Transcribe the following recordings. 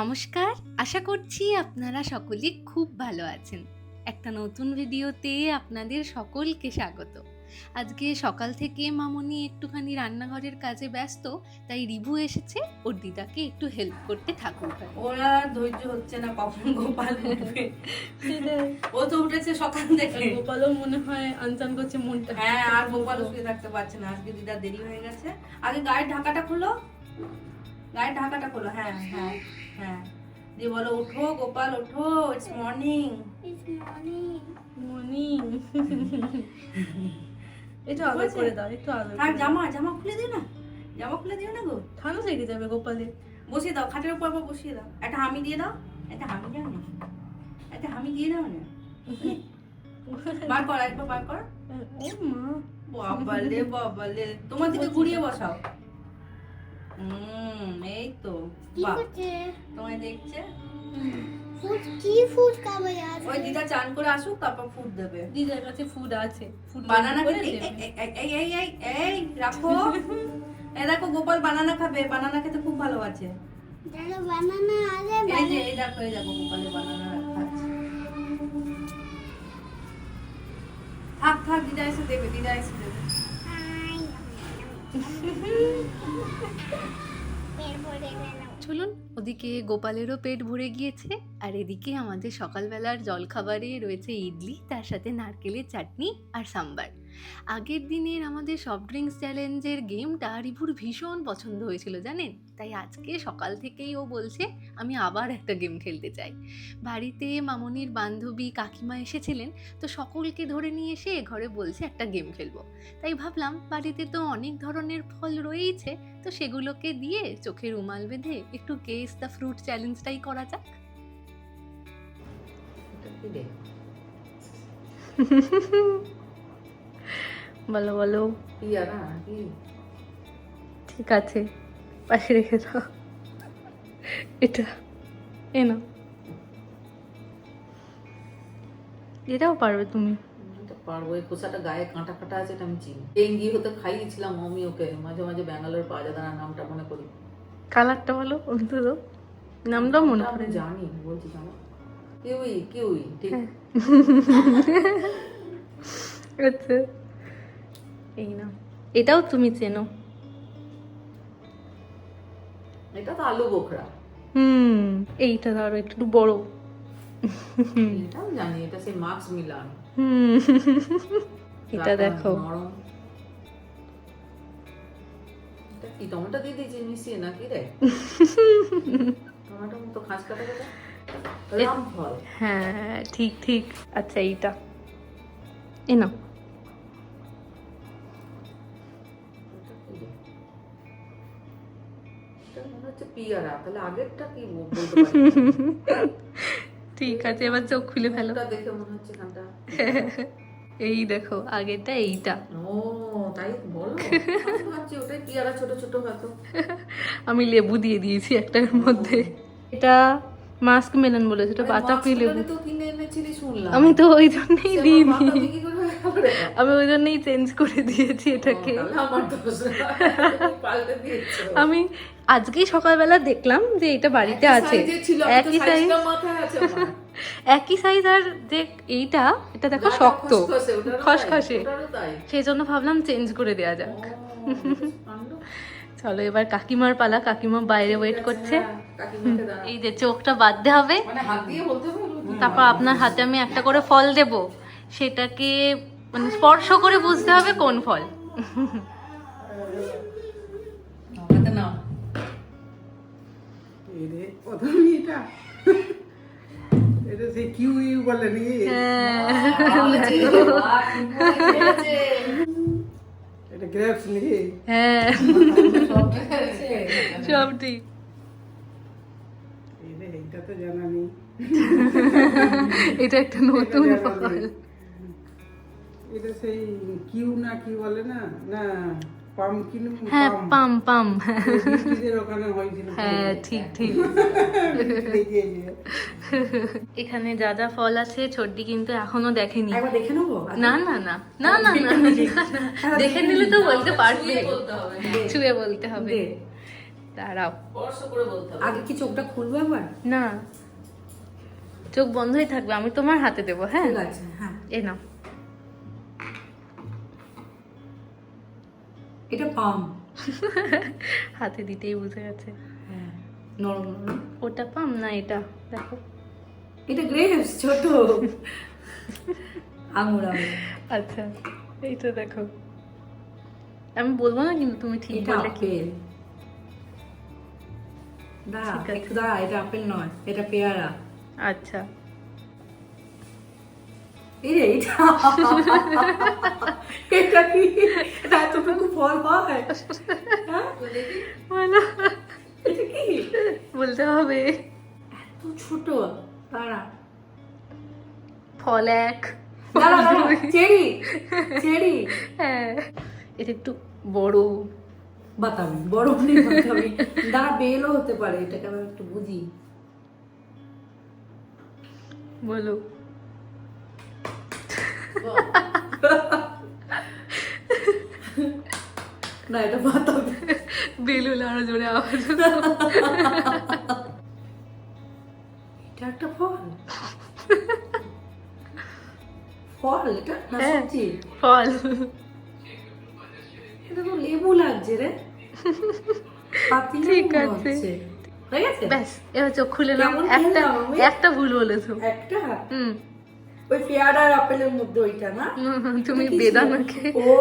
নমস্কার। আশা করছি আপনারা সকলে খুব ভালো আছেন। একটা নতুন ভিডিওতে আপনাদের সকলকে স্বাগত। আজকে সকাল থেকে মামনি একটুখানি রান্নাঘরের কাজে ব্যস্ত তাই রিভু এসেছে। ওর দিদাকে একটু হেল্প করতে ঠাকুর ঘরে। ওরা ধৈর্য হচ্ছে না কখন গোপাল ও তো উঠেছে সকাল থেকে। গোপালও মনে হয় আনচান করছে মনটা। হ্যাঁ আর গোপাল শুয়ে থাকতে পারছে না। আজকে দিদা দেরি হয়ে গেছে। আগে গায়ের ঢাকাটা খোলো। গায়ের ঢাকাটা খোলো হ্যাঁ হ্যাঁ হ্যাঁ। দিয়ে বলো ওঠো গোপাল ওঠো ইটস মর্নিং মনি একটু আদর করে দাও একটু আদর আর জামা জামা খুলে দিও না। জামা খুলে দিও না গো। ঠান্ডা লেগে যাবে গোপালে বসিয়ে দাও খাটের উপর বসিয়ে দাও। একটা হামি দিয়ে দাও একটা হামি দাও না। একটা হামি দিয়ে দাও না। বার কর একবার বার কর। বাবালে বাবালে তোমার দিকে ঘুরিয়ে বসাও। হুম এই তো। বাহ। তোমায় দেখছে? ফুড কি ফুড খাবে আজ ওই দিদা চান করে আসুক তারপর ফুড দেবে। দিদার কাছে ফুড আছে। ফুড বানানা করে খেতে দেবে। এই এই এই এই এই রাখো। এই দেখো গোপাল বানানা খাবে। বানানা খেতে খুব ভালোবাসে। জানো বানানা আছে এই যে এই দেখো এই দেখো গোপালের বানানা রাখা থাক থাক দিদা এসে দেবে দিদা এসে দেবে। চলুন, ওদিকে গোপালেরও পেট ভরে গিয়েছে, আর এদিকে আমাদের সকালবেলার জলখাবারে রয়েছে ইডলি, তার সাথে নারকেলের চাটনি আর সাম্বার। আগের দিনের আমাদের সফট ড্রিঙ্কস চ্যালেঞ্জের গেমটা রিভুর ভীষণ পছন্দ হয়েছিল, জানেন? তাই আজকে সকাল থেকেই ও বলছে আমি আবার একটা গেম খেলতে চাই। বাড়িতে মামনির বান্ধবী কাকিমা এসেছিলেন তো সকলকে ধরে নিয়ে এসে ঘরে বলছে একটা গেম খেলব। তাই ভাবলাম বাড়িতে তো অনেক ধরনের ফল রয়েইছে তো সেগুলোকে দিয়ে চোখে রুমাল বেঁধে একটু কেস দ্য ফ্রুট চ্যালেঞ্জটাই করা যাক। বলো বলো। ঠিক আছে। পাশে রেখে দাও। এটা এ না এটাও পারবে তুমি। পারব এই খোসাটা গায়ে কাঁটা কাটা আছে এটা আমি চিনি। ডেঙ্গি হতে খাইয়েছিলাম মমি ওকে মাঝে মাঝে ব্যাঙ্গালোর পাওয়া নামটা মনে করি। কালারটা বলো অন্তত নামটাও মনে আমি না। জানি বলছি জানো। কিউই কিউই ঠিক। আচ্ছা এই না এটাও তুমি চেনো। এটা তো আলু বোখরা। হুম এইটা ধরো একটু বড়। এটাও জানি এটা সেই মার্কস মিলান। হুম এটা দেখো। কি টমেটো দিয়ে দিয়েছি মিশিয়ে নাকি রে? টমেটো মতো খাঁজ কাটা কাটা। হ্যাঁ ঠিক ঠিক। আচ্ছা এইটা। এ না হচ্ছে পিয়ারা তাহলে আগেরটা কি বলতে ঠিক আছে এবার চোখ খুলে ফেলো। দেখে মনে হচ্ছে খানটা। এই দেখো আগেরটা এইটা। ও তাই বলো? ওটাই পিয়ারা ছোট ছোট হয়তো। আমি লেবু দিয়ে দিয়েছি একটার মধ্যে। এটা মাস্ক মেলন বলেছে এটা বাতাপি লেবু। আমি তো ওই জন্যই দিইনি। আমি ওই জন্যই চেঞ্জ করে দিয়েছি এটাকে। আমি আজকেই সকালবেলা দেখলাম যে এটা বাড়িতে আছে। একই সাইজ। একই সাইজ আর যে এইটা এটা দেখো শক্ত। খসখসে। সেই জন্য ভাবলাম চেঞ্জ করে দেওয়া যাক। চলো এবার কাকিমার পালা কাকিমা বাইরে ওয়েট করছে। হ্যাঁ। এই যে চোখটা বাঁধতে হবে। মানে দিয়ে বলতে তারপর আপনার হাতে আমি একটা করে ফল দেব। সেটাকে মানে স্পর্শ করে বুঝতে হবে কোন ফল। নাকি? হ্যাঁ। সব ঠিক। এটা একটা নতুন ফল। এটা সেই কিউ না কি বলে না? না পামকিন হ্যাঁ পাম পাম। ওখানে হয়েছিল। হ্যাঁ ঠিক ঠিক। এখানে যা যা ফল আছে ছোট্টি কিন্তু এখনও দেখেনি। একবার দেখে নেব? না না না। না না না। দেখে নিলে তো বলতে পারবে। বলতে হবে। ছুঁয়ে বলতে হবে। দাঁড়াও। স্পর্শ করে বলতে হবে। আগে কি চোখটা খুলবো একবার? না। চোখ বন্ধই থাকবে। আমি তোমার হাতে দেবো হ্যাঁ? ঠিক হ্যাঁ। এ নাও। এটা পাম। হাতে দিতেই বুঝে গেছে। হ্যাঁ নরম নরম। ওটা পাম না এটা? দেখো। এটা গ্রেপস ছোট। আঙুর আঙুর। আচ্ছা এইটা দেখো। আমি বলব না কিন্তু তুমি ঠিক এটা বললে কি? আপেল। দাঁড়া একটু দাঁড়া এটা আপেল নয় এটা পেয়ারা। আচ্ছা। এই রে এটা এটা কি এটা এতটুকু ফল হয়? এটা কি বলতে হবে এত ছোট দাঁড়া ফল এক দাঁড়া দাঁড়া চেরি চেরি হ্যাঁ এটা একটু বড় বাতাবি বড় নেই বাতাবি দাঁড়া বেলও হতে পারে এটাকে আমি একটু বুঝি বলো না এটা বাতাবি বেলুন আরও জোরে আওয়াজ এটা একটা ফল? ফল এটা না হ্যাঁ। সবজি? ফল। এটা তো লেবু লাগছে রে। ঠিক আছে। ব্যাস এবার চোখ খুলে নাও। একটা একটা ভুল বলেছ। একটা? হুম। ওই পেয়ারা আর আপেলের মধ্যে ওইটা না? তুমি বেদানাকে ও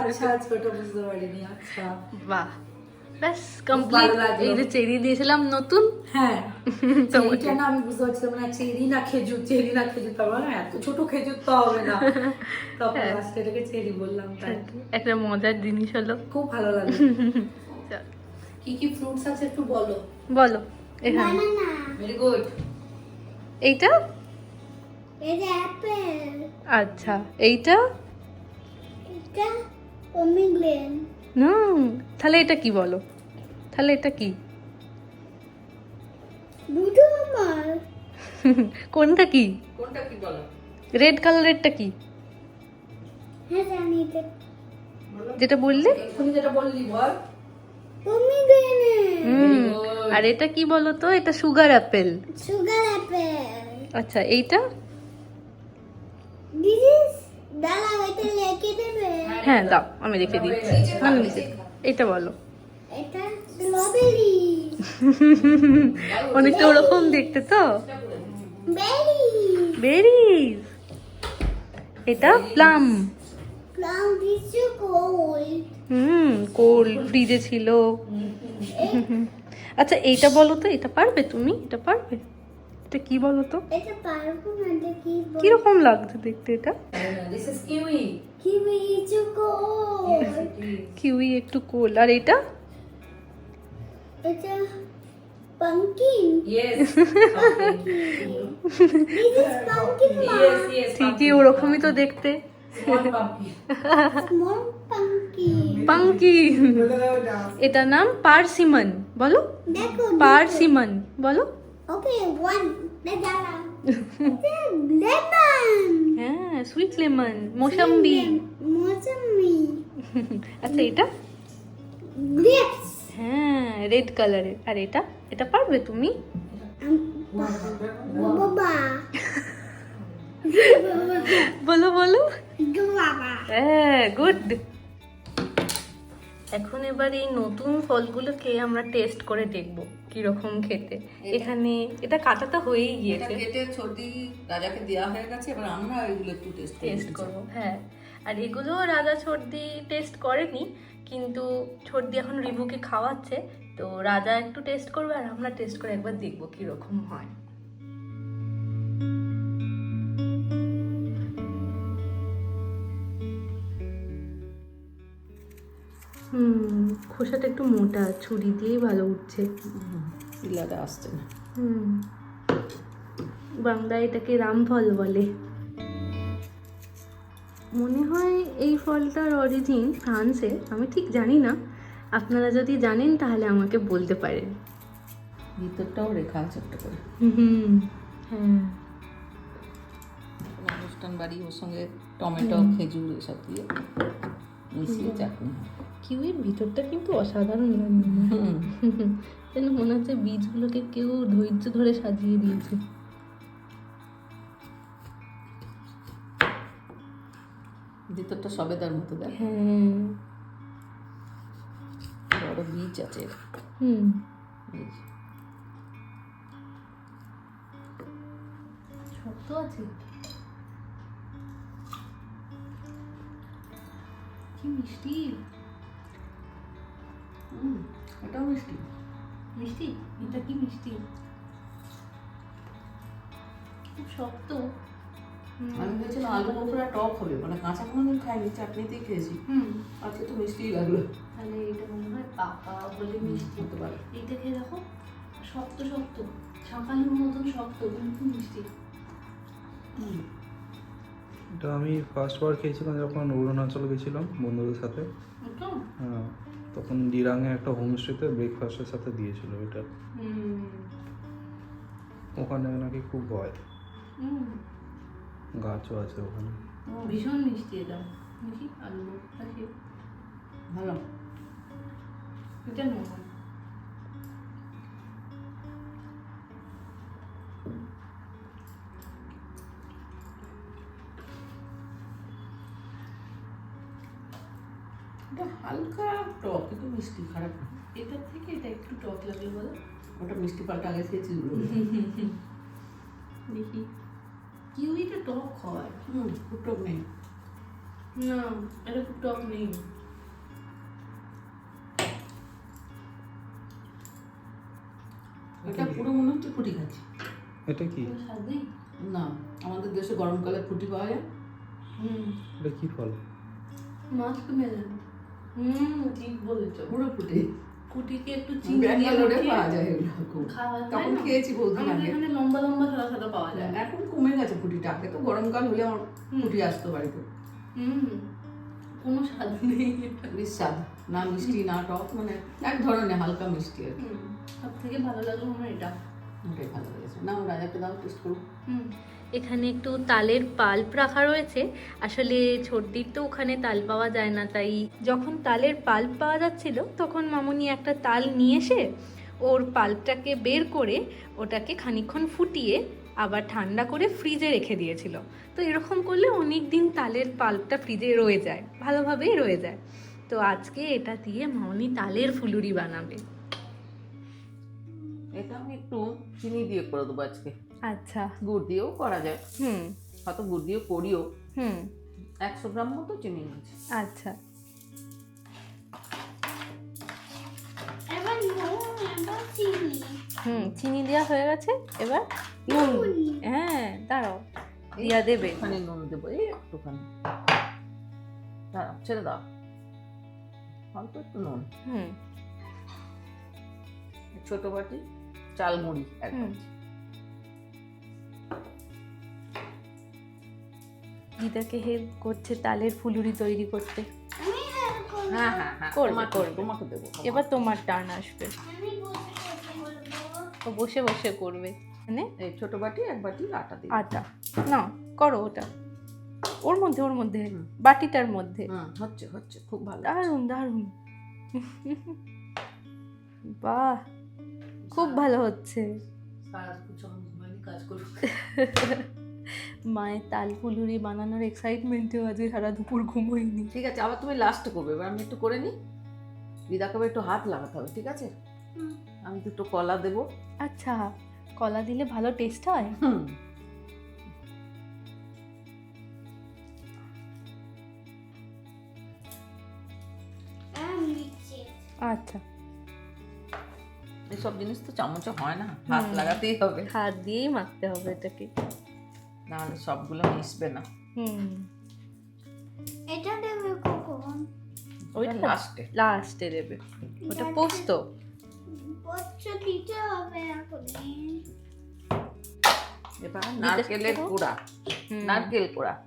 আচ্ছা আচ্ছা ওটা বুঝতে পারিনি আচ্ছা। বাহ। ব্যাস কমপ্লিট এই যে চেরি দিয়েছিলাম নতুন। হ্যাঁ চেরিটা না আমি বুঝতে পারছিলাম না চেরি না খেজুর চেরি না খেজুর তার মানে এত ছোট খেজুর তো হবে না। হ্যাঁ। লাস্টে এটাকে চেরি বললাম তাই। একটা মজার জিনিস হলো। খুব ভালো লাগে কি কি ফ্রুটস আছে একটু বলো? বলো এখানে। ভেরি গুড এইটা? অ্যাপেল আচ্ছা এইটা? এটা পমিগ্রেন না তাহলে এটা কি বলো? তাহলে এটা কি? আমার কোনটা কি? কোনটা কি বলো? রেড কালারেরটা কি? হ্যাঁ জানি এটা। যেটা বললে? তুমি যেটা বললি বল। হুম আর এটা কি বলো তো? এটা সুগার অ্যাপেল সুগার অ্যাপেল আচ্ছা এইটা দিস ইজ দাঁড়াও এটা লিখে দেবে হ্যাঁ দাও আমি রেখে দিচ্ছি আমি বলো। এটা স্ট্রবেরি অনেকটা ওরকম দেখতে তো। বেরি বেরিজ এটা প্লাম হুম কোল্ড ফ্রিজে ছিল। আচ্ছা এইটা বলো তো এটা পারবে তুমি? এটা পারবে? এটা কি বলো তো এটা পারব না এটা কি বল- কীরকম লাগছে দেখতে এটা? দিস ইজ কিউই কি বলছো কোল্ড কিউই একটু কোল্ড আর এটা? এটা ইজ ঠিকই ওরকমই তো দেখতে। এটা এটার নাম পার্সিমন বলো? দেখো। পার্সিমন বলো? ওকে ওয়ান দাঁড়া লেমন হ্যাঁ সুইট লেমন মোসাম্বি মৌসুমি আচ্ছা এটা গ্রেপস হ্যাঁ রেড কালারের আর এটা? এটা পারবে তুমি? বাবা বলো বলো। হ্যাঁ গুড এখন এবার এই নতুন ফলগুলো খেয়ে আমরা টেস্ট করে দেখব। কীরকম খেতে? এখানে এটা কাটা তো হয়েই গিয়েছে। কেটে ছটি রাজাকে দেওয়া হয়ে গেছে এবার আমরা এগুলো একটু টেস্ট টেস্ট করব হ্যাঁ। আর এগুলো রাজা ছর্দি টেস্ট করেনি কিন্তু ছর্দি এখন রিভুকে খাওয়াচ্ছে তো রাজা একটু টেস্ট করবে আর আমরা টেস্ট করে একবার দেখব কীরকম হয়। হুম খোসাটা একটু মোটা ছুরি দিয়েই ভালো উঠছে। শিলাটা আসছে না। হুম। বাংলায় এটাকে রামফল বলে। মনে হয় এই ফলটার অরিজিন ফ্রান্সে আমি ঠিক জানি না। আপনারা যদি জানেন তাহলে আমাকে বলতে পারেন। ভিতরটাও রেখা আছে একটা করে। হুম হ্যাঁ। অনুষ্ঠান বাড়ি ওর সঙ্গে টমেটো খেজুর এসব দিয়ে মিশিয়ে চাটনি হয়। কিউইর ভিতরটা কিন্তু অসাধারণ যেন মনে হচ্ছে বীজগুলোকে কেউ ধৈর্য ধরে সাজিয়ে দিয়েছে। ভিতরটা সবেদার মতো দেখ। হ্যাঁ। বড় বীজ আছে। হুম। শক্ত আছে। কি মিষ্টি। এটাও মিষ্টি। মিষ্টি? এটা কি মিষ্টি? খুব শক্ত। হুম। আমি ভেবেছিলাম আলু বোখরা টক হবে মানে কাঁচা কোনোদিন খাইনি চাটনিতেই খেয়েছি। হুম। আজকে তো মিষ্টিই লাগল। তাহলে এটা মনে হয় পাকা বলে মিষ্টি। হতে পারে। এইটা খেয়ে দেখো শক্ত শক্ত। সকালের মতন শক্ত কিন্তু মিষ্টি। হুম। এটা আমি ফার্স্ট বার খেয়েছিলাম যখন অরুণাচল গেছিলাম বন্ধুদের সাথে। হ্যাঁ। তখন দিরাঙে একটা হোমস্টেতে ব্রেকফাস্টের সাথে দিয়েছিল এটা। ওখানে নাকি খুব হয় গাছও আছে ওখানে। ভীষণ মিষ্টি এটা। দেখি আলু ভালো। এটা নরম। হালকা টক কিন্তু মিষ্টি খারাপ। এটার থেকে এটা একটু টক লাগল বলো। ওটা মিষ্টি পাল্টা আগে খেয়েছি দেখি। কিউইটা টক হয়। হুম খুব টক নেই। না এটা খুব টক নেই। এটা পুরো মনে হচ্ছে ফুটি খাচ্ছি। এটা কি? না আমাদের দেশে গরমকালে ফুটি পাওয়া যায়। হুম এটা কি ফল? মাস্ক মেলেন হুম ঠিক বলেছ। পুরো ফুটি কুটিকে একটু চিনি ব্যাঙ্গালোরে পাওয়া যায় তখন খেয়েছি বহুদিন আগে। এখানে লম্বা লম্বা সাদা সাদা পাওয়া যায়। এখন কমে গেছে ফুটিটা আগে তো গরমকাল হলে আমার ফুটি আসতো বাড়িতে। হুম কোনো স্বাদ নেই। বেশ স্বাদ না মিষ্টি না টক মানে এক ধরনের হালকা মিষ্টি আর কি। সব থেকে ভালো লাগল আমার এটা। হুম, এখানে একটু তালের পাল্প রাখা রয়েছে। আসলে ছোটদির তো ওখানে তাল পাওয়া যায় না, তাই যখন তালের পাল্প পাওয়া যাচ্ছিল, তখন মামুনি একটা তাল নিয়ে এসে ওর পাল্পটাকে বের করে ওটাকে খানিকক্ষণ ফুটিয়ে আবার ঠান্ডা করে ফ্রিজে রেখে দিয়েছিল। তো এরকম করলে অনেক দিন তালের পাল্পটা ফ্রিজে রয়ে যায়, ভালোভাবেই রয়ে যায়। তো আজকে এটা দিয়ে মামুনি তালের ফুলুরি বানাবে। এটা আমি একটু চিনি দিয়ে করে দেবো আজকে। আচ্ছা। গুড় দিয়েও করা যায়। হুম। হয়তো গুড় দিয়েও করিও। হুম। একশো গ্রাম মতো চিনি নিয়েছি। আচ্ছা। এবার নুন এবার চিনি। হুম চিনি দেওয়া হয়ে গেছে। এবার নুন। হ্যাঁ দাঁড়াও। দিয়া দেবে। একটুখানি নুন দেবো এই একটুখানি। দাঁড়াও ছেড়ে দাও। অল্প একটু নুন। হুম। ছোট বাটি। চাল মুড়ি দিদাকে হেল্প করছে তালের ফুলুরি তৈরি করতে। হ্যাঁ হ্যাঁ হ্যাঁ করবে, করবে। তোমাকে দেবো এবার তোমার টার্ন আসবে। বসে বসে ও বসে বসে করবে। মানে? এই ছোট বাটি এক বাটি আটা দিই আটা। না করো ওটা। ওর মধ্যে ওর মধ্যে। বাটিটার মধ্যে। হচ্ছে হচ্ছে। খুব ভালো দারুণ দারুণ। বাহ। খুব ভালো হচ্ছে। মায়ের তাল ফুলুরি বানানোর এক্সাইটমেন্টেও আজকে সারা দুপুর ঘুমোইনি ঠিক আছে আবার তুমি লাস্ট করবে এবার আমি একটু করে নিই। দিদাকে একটু হাত লাগাতে হবে ঠিক আছে। আমি দুটো কলা দেবো। আচ্ছা কলা দিলে ভালো টেস্ট হয়? হুম। আচ্ছা। এইসব জিনিস তো চামচে হয় না হাত লাগাতেই হবে। হাত দিয়েই মাখতে হবে এটাকে। নাহলে সবগুলো মিশবে না। হুম। এটা দেবে কখন? ওইটা লাস্টে লাস্টে দেবে। ওটা পোস্ত। পোস্ত দিতে হবে এখন। এবার নারকেলের? কুড়া হুম। নারকেল কুড়া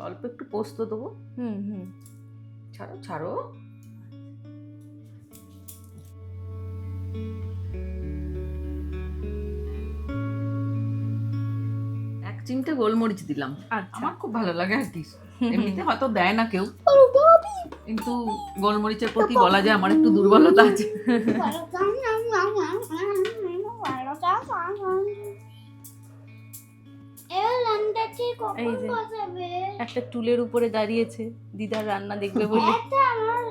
অল্প একটু পোস্ত দেবো। হুম হুম। ছাড়ো ছাড়ো। এক চিমটে গোলমরিচ দিলাম। আচ্ছা। আমার খুব ভালো লাগে আর কি। এমনিতে হয়তো দেয় না কেউ। কিন্তু গোলমরিচের প্রতি বলা যায় আমার একটু দুর্বলতা আছে। এই যে। একটা টুলের উপরে দাঁড়িয়েছে। দিদার রান্না দেখবে বলে। একটা আমার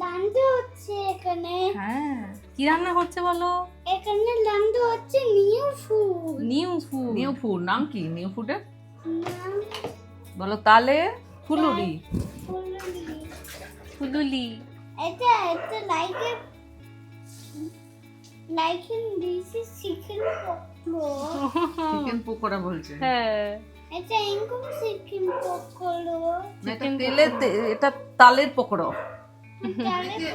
রান্না হচ্ছে এখানে। হ্যাঁ। কি রান্না হচ্ছে বলো? এখানে রান্না হচ্ছে new food. New food. New food নাম কি নিউ ফুডের? বলো তালে ফুলুরি। ফুলুলি। এটা এটা লাইকে like in this is chicken pakora. Chicken pakora বলছে। হ্যাঁ। এটা চিকেন পকোড়া। এটা তেলের তে- এটা তালের পকোড়া। তাহলে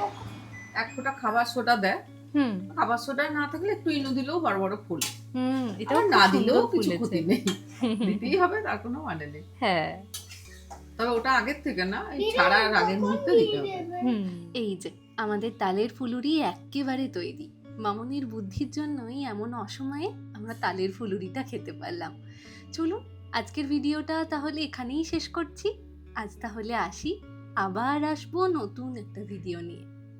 এক ফোঁটা খাবার সোডা দেয়। হুম। খাবার সোডা না থাকলে একটু ইনো দিলেও বড় বড় ফুল। হুম এটা না দিলেও কিছু ক্ষতি নেই। দিতেই হবে তার কোনো মানে নেই। হ্যাঁ। তবে ওটা আগের থেকে না এই ছাড়ার আগের মুহূর্তে দিতে হবে। এই যে আমাদের তালের ফুলুরি এক্কেবারে তৈরি। মামনির বুদ্ধির জন্যই এমন অসময়ে আমরা তালের ফুলুরিটা খেতে পারলাম। চলুন আজকের ভিডিওটা তাহলে এখানেই শেষ করছি। আজ তাহলে আসি আবার আসব নতুন একটা ভিডিও নিয়ে।